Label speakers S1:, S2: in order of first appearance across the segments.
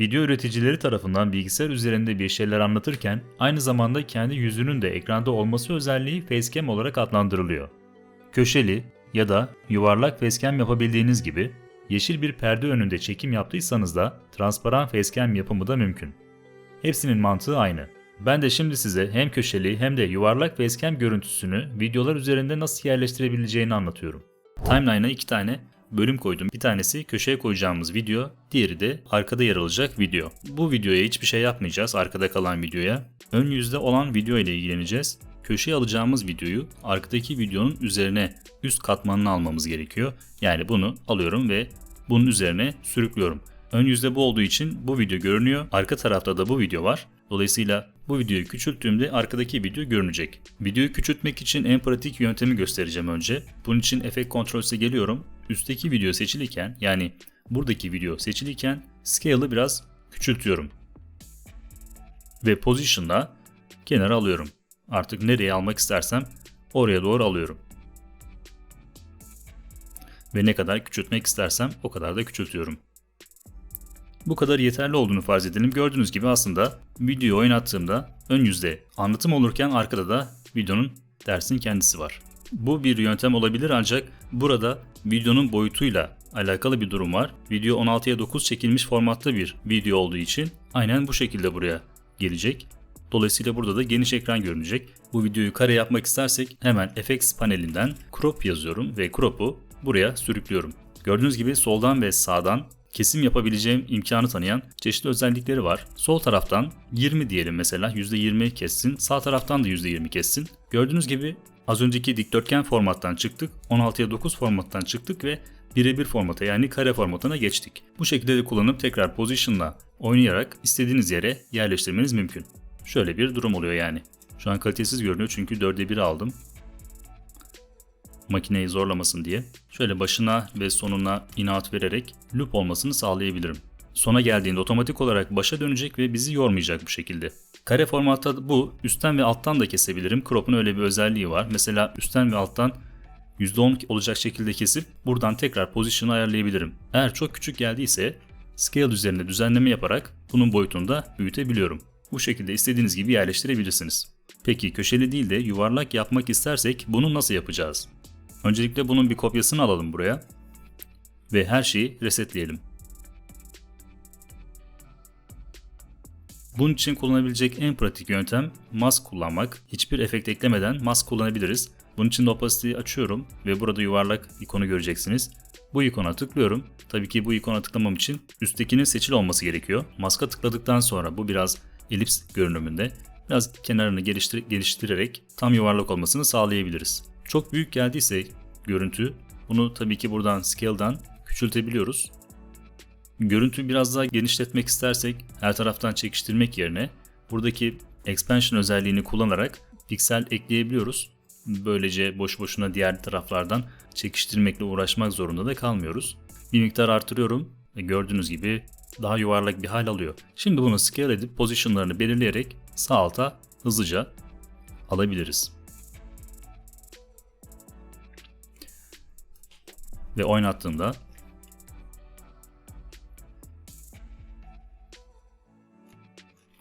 S1: Video üreticileri tarafından bilgisayar üzerinde bir şeyler anlatırken aynı zamanda kendi yüzünün de ekranda olması özelliği facecam olarak adlandırılıyor. Köşeli ya da yuvarlak facecam yapabildiğiniz gibi yeşil bir perde önünde çekim yaptıysanız da transparan facecam yapımı da mümkün. Hepsinin mantığı aynı. Ben de şimdi size hem köşeli hem de yuvarlak facecam görüntüsünü videolar üzerinde nasıl yerleştirebileceğini anlatıyorum. Timeline'a iki tane bölüm koydum. Bir tanesi köşeye koyacağımız video, diğeri de arkada yer alacak video. Bu videoya hiçbir şey yapmayacağız arkada kalan videoya. Ön yüzde olan video ile ilgileneceğiz. Köşeye alacağımız videoyu arkadaki videonun üzerine üst katmanını almamız gerekiyor. Yani bunu alıyorum ve bunun üzerine sürüklüyorum. Ön yüzde bu olduğu için bu video görünüyor. Arka tarafta da bu video var. Dolayısıyla bu videoyu küçülttüğümde arkadaki video görünecek. Videoyu küçültmek için en pratik yöntemi göstereceğim önce. Bunun için Effect Controls'e geliyorum. Üstteki video seçiliyken yani buradaki video seçiliyken Scale'ı biraz küçültüyorum. Ve Position'da kenara alıyorum. Artık nereye almak istersem oraya doğru alıyorum. Ve ne kadar küçültmek istersem o kadar da küçültüyorum. Bu kadar yeterli olduğunu farz edelim. Gördüğünüz gibi aslında videoyu oynattığımda ön yüzde anlatım olurken arkada da videonun dersin kendisi var. Bu bir yöntem olabilir ancak burada videonun boyutuyla alakalı bir durum var. Video 16'ya 9 çekilmiş formatta bir video olduğu için aynen bu şekilde buraya gelecek. Dolayısıyla burada da geniş ekran görünecek. Bu videoyu kare yapmak istersek hemen Effects panelinden Crop yazıyorum ve Crop'u buraya sürüklüyorum. Gördüğünüz gibi soldan ve sağdan kesim yapabileceğim imkanı tanıyan çeşitli özellikleri var. Sol taraftan 20 diyelim mesela %20 kessin. Sağ taraftan da %20 kessin. Gördüğünüz gibi az önceki dikdörtgen formattan çıktık. 16'ya 9 formattan çıktık ve birebir formata yani kare formatına geçtik. Bu şekilde de kullanıp tekrar position'la oynayarak istediğiniz yere yerleştirmeniz mümkün. Şöyle bir durum oluyor yani. Şu an kalitesiz görünüyor çünkü 4'e 1 aldım. Makineyi zorlamasın diye. Şöyle başına ve sonuna inat vererek loop olmasını sağlayabilirim. Sona geldiğinde otomatik olarak başa dönecek ve bizi yormayacak bu şekilde. Kare formatta bu üstten ve alttan da kesebilirim. Crop'un öyle bir özelliği var. Mesela üstten ve alttan %10 olacak şekilde kesip buradan tekrar pozisyonu ayarlayabilirim. Eğer çok küçük geldiyse scale üzerinde düzenleme yaparak bunun boyutunu da büyütebiliyorum. Bu şekilde istediğiniz gibi yerleştirebilirsiniz. Peki köşeli değil de yuvarlak yapmak istersek bunu nasıl yapacağız? Öncelikle bunun bir kopyasını alalım buraya ve her şeyi resetleyelim. Bunun için kullanabilecek en pratik yöntem mask kullanmak. Hiçbir efekt eklemeden mask kullanabiliriz. Bunun için de opacity'yi açıyorum ve burada yuvarlak ikonu göreceksiniz. Bu ikona tıklıyorum. Tabii ki bu ikona tıklamam için üsttekinin seçili olması gerekiyor. Maska tıkladıktan sonra bu biraz elips görünümünde. Biraz kenarını geliştir geliştirerek tam yuvarlak olmasını sağlayabiliriz. Çok büyük geldiyse görüntü bunu tabii ki buradan scale'dan küçültebiliyoruz. Görüntüyü biraz daha genişletmek istersek her taraftan çekiştirmek yerine buradaki expansion özelliğini kullanarak piksel ekleyebiliyoruz. Böylece boş boşuna diğer taraflardan çekiştirmekle uğraşmak zorunda da kalmıyoruz. Bir miktar artırıyorum ve gördüğünüz gibi daha yuvarlak bir hal alıyor. Şimdi bunu scale edip pozisyonlarını belirleyerek sağ alta hızlıca alabiliriz. Ve oynattığımda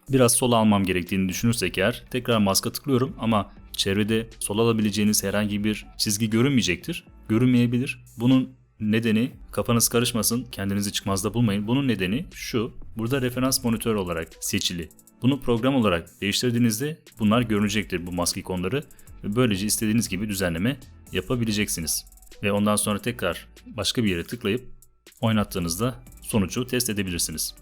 S1: biraz sol almam gerektiğini düşünürsek eğer tekrar maska tıklıyorum ama çevrede sol alabileceğiniz herhangi bir çizgi görünmeyecektir. Görünmeyebilir. Bunun nedeni kafanız karışmasın, kendinizi çıkmazda bulmayın. Bunun nedeni şu, burada referans monitör olarak seçili. Bunu program olarak değiştirdiğinizde bunlar görünecektir bu maske ikonları böylece istediğiniz gibi düzenleme yapabileceksiniz. Ve ondan sonra tekrar başka bir yere tıklayıp oynattığınızda sonucu test edebilirsiniz.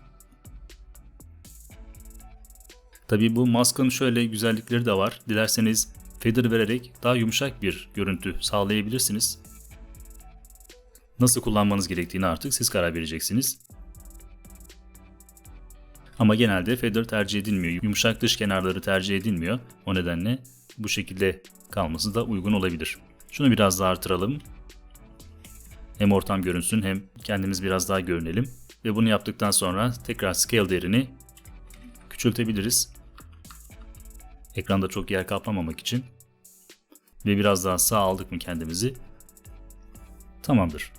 S1: Tabii bu maskın şöyle güzellikleri de var. Dilerseniz feather vererek daha yumuşak bir görüntü sağlayabilirsiniz. Nasıl kullanmanız gerektiğini artık siz karar vereceksiniz. Ama genelde feather tercih edilmiyor. Yumuşak dış kenarları tercih edilmiyor. O nedenle bu şekilde kalması da uygun olabilir. Şunu biraz daha artıralım. Hem ortam görünsün hem kendimiz biraz daha görünelim. Ve bunu yaptıktan sonra tekrar scale değerini küçültebiliriz. Ekranda çok yer kaplamamak için. Ve biraz daha sağ aldık mı kendimizi? Tamamdır.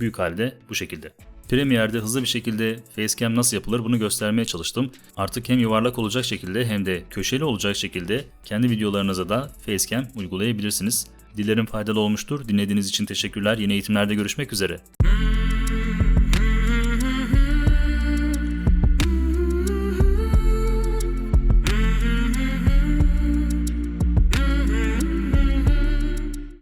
S1: Büyük halde bu şekilde. Premiere'de hızlı bir şekilde facecam nasıl yapılır bunu göstermeye çalıştım. Artık hem yuvarlak olacak şekilde hem de köşeli olacak şekilde kendi videolarınıza da facecam uygulayabilirsiniz. Dilerim faydalı olmuştur. Dinlediğiniz için teşekkürler. Yeni eğitimlerde görüşmek üzere.